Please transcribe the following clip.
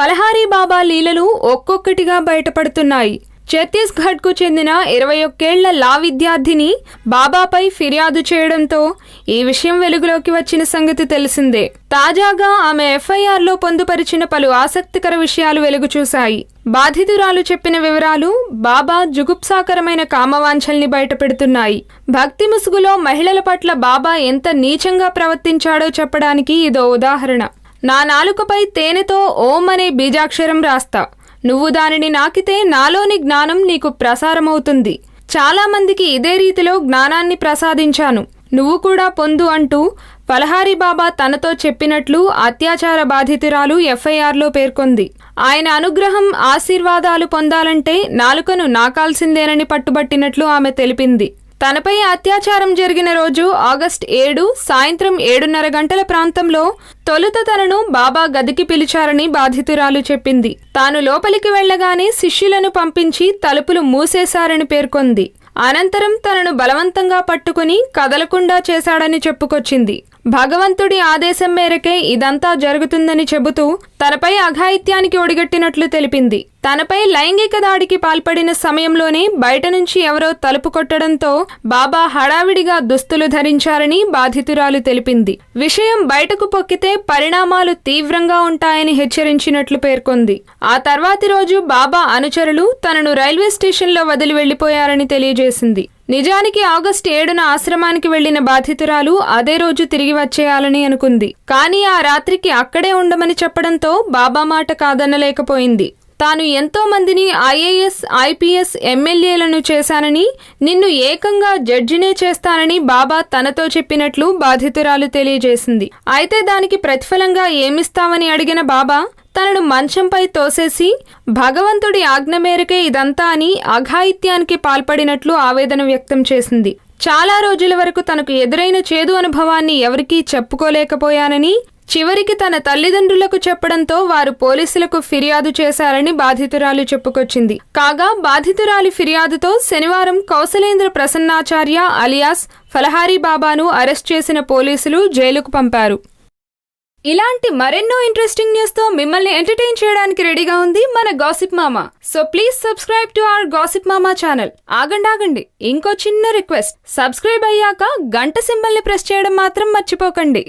ఫలహారీ బాబా లీలలు ఒక్కొక్కటిగా బయటపడుతున్నాయి. ఛత్తీస్గఢ్కు చెందిన ఇరవై ఒక్కేళ్ళ లా విద్యార్థిని బాబాపై ఫిర్యాదు చేయడంతో ఈ విషయం వెలుగులోకి వచ్చిన సంగతి తెలిసిందే. తాజాగా ఆమె ఎఫ్ఐఆర్లో పొందుపరిచిన పలు ఆసక్తికర విషయాలు వెలుగు చూశాయి. బాధితురాలు చెప్పిన వివరాలు బాబా జుగుప్సాకరమైన కామవాంఛల్ని బయటపెడుతున్నాయి. భక్తి ముసుగులో మహిళల పట్ల బాబా ఎంత నీచంగా ప్రవర్తించాడో చెప్పడానికి ఇదో ఉదాహరణ. నా నాలుకపై తేనెతో ఓం అనే బీజాక్షరం రాస్తా. నువ్వు దానిని నాకితే నాలోని జ్ఞానం నీకు ప్రసారమవుతుంది. చాలామందికి ఇదే రీతిలో జ్ఞానాన్ని ప్రసాదించాను. నువ్వు కూడా పొందు అంటూ పలహారి బాబా తనతో చెప్పినట్లు అత్యాచార బాధితురాలు ఎఫ్ఐఆర్లో పేర్కొంది. ఆయన అనుగ్రహం ఆశీర్వాదాలు పొందాలంటే నాలుకను నాకాల్సిందేనని పట్టుబట్టినట్లు ఆమె తెలిపింది. తనపై అత్యాచారం జరిగిన రోజు ఆగస్ట్ ఏడు సాయంత్రం ఏడున్నర గంటల ప్రాంతంలో తొలుత తనను బాబా గదికి పిలిచారని బాధితురాలు చెప్పింది. తాను లోపలికి వెళ్ళగానే శిష్యులను పంపించి తలుపులు మూసేశారని పేర్కొంది. అనంతరం తనను బలవంతంగా పట్టుకుని కదలకుండా చేశాడని చెప్పుకొచ్చింది. భగవంతుడి ఆదేశం మేరకే ఇదంతా జరుగుతుందని చెబుతూ తనపై అఘాయిత్యానికి ఒడిగట్టినట్లు తెలిపింది. తనపై లైంగిక దాడికి పాల్పడిన సమయంలోనే బయట నుంచి ఎవరో తలుపు కొట్టడంతో బాబా హడావిడిగా దుస్తులు ధరించారని బాధితురాలు తెలిపింది. విషయం బయటకు పొక్కితే పరిణామాలు తీవ్రంగా ఉంటాయని హెచ్చరించినట్లు పేర్కొంది. ఆ తర్వాతి రోజు బాబా అనుచరులు తనను రైల్వే స్టేషన్లో వదిలి వెళ్ళిపోయారని తెలియజేసింది. నిజానికి ఆగస్టు ఏడున ఆశ్రమానికి వెళ్ళిన బాధితురాలు అదే రోజు తిరిగి వచ్చేయాలని అనుకుంది. కానీ ఆ రాత్రికి అక్కడే ఉండమని చెప్పడంతో బాబా మాట కాదనలేకపోయింది. తాను ఎంతో మందిని ఐఏఎస్ ఐపీఎస్ ఎమ్మెల్యేలను చేశానని నిన్ను ఏకంగా జడ్జినే చేస్తానని బాబా తనతో చెప్పినట్లు బాధితురాలు తెలియజేసింది. అయితే దానికి ప్రతిఫలంగా ఏమిస్తామని అడిగిన బాబా తనను మంచంపై తోసేసి భగవంతుడి ఆజ్ఞ మేరకే ఇదంతా అని అఘాయిత్యానికి పాల్పడినట్లు ఆవేదన వ్యక్తం చేసింది. చాలా రోజుల వరకు తనకు ఎదురైన చేదు అనుభవాన్ని ఎవరికీ చెప్పుకోలేకపోయానని చివరికి తన తల్లిదండ్రులకు చెప్పడంతో వారు పోలీసులకు ఫిర్యాదు చేశారని బాధితురాలు చెప్పుకొచ్చింది. కాగా బాధితురాలి ఫిర్యాదుతో శనివారం కౌశలేంద్ర ప్రసన్నాచార్య అలియాస్ ఫలహారీ బాబాను అరెస్ట్ చేసిన పోలీసులు జైలుకు పంపారు. ఇలాంటి మరెన్నో ఇంట్రెస్టింగ్ న్యూస్తో మిమ్మల్ని ఎంటర్టైన్ చేయడానికి రెడీగా ఉంది మన gossip Mama. So please subscribe to our gossip Mama channel. ఆగండి ఆగండి ఇంకో చిన్న రిక్వెస్ట్. సబ్స్క్రైబ్ అయ్యాక గంట సింబల్ని ప్రెస్ చేయడం మాత్రం మర్చిపోకండి.